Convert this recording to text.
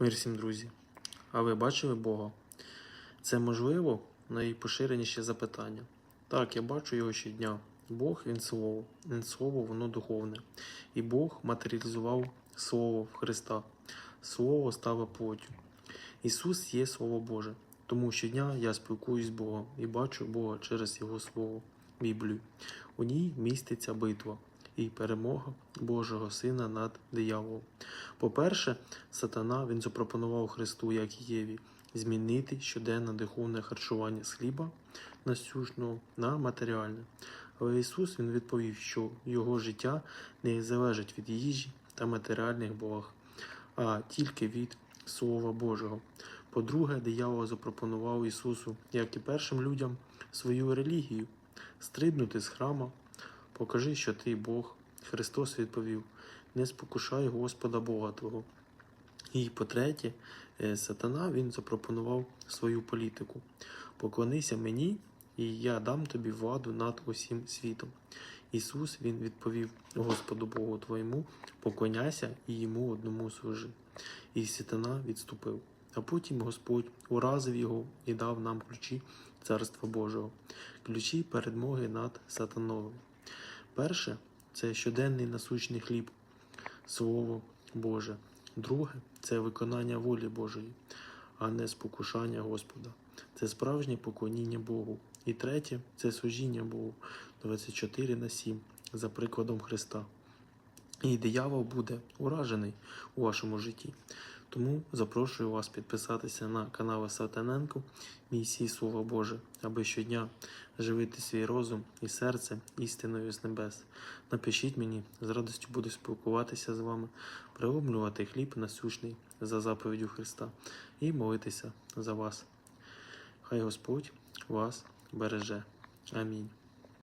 Мир всім, друзі. А ви бачили Бога? Це можливо найпоширеніше запитання. Так, я бачу його щодня. Бог він слово, він слово, воно духовне. І Бог матеріалізував Слово в Христа. Слово стало плоттю. Ісус є Слово Боже. Тому щодня я спілкуюсь з Богом і бачу Бога через Його Слово, Біблію. У ній міститься битва і перемога Божого Сина над дияволом. По-перше, сатана він запропонував Христу, як Єві, змінити щоденне духовне харчування з хліба насущного на матеріальне. Але Ісус він відповів, що його життя не залежить від їжі та матеріальних благ, а тільки від Слова Божого. По-друге, диявол запропонував Ісусу, як і першим людям, свою релігію стрибнути з храма, покажи, що ти Бог. Христос відповів: не спокушай Господа Бога Твого. І по-третє, е, сатана він запропонував свою політику. Поклонися мені, і я дам тобі владу над усім світом. Ісус він відповів Господу Богу твоєму, поклоняйся і йому одному служи. І сатана відступив. А потім Господь уразив його і дав нам ключі Царства Божого, ключі передмоги над сатановим. Перше це щоденний насущний хліб, Слово Боже. Друге це виконання волі Божої, а не спокушання Господа. Це справжнє поклоніння Богу. І третє це служіння Богу 24 на 7 за прикладом Христа. І диявол буде уражений у вашому житті. Тому запрошую вас підписатися на канал Сатаненко Місії Слова Боже, аби щодня живити свій розум і серце істиною з небес. Напишіть мені, з радістю буду спілкуватися з вами, приломлювати хліб насущний за заповіддю Христа і молитися за вас. Хай Господь вас береже. Амінь.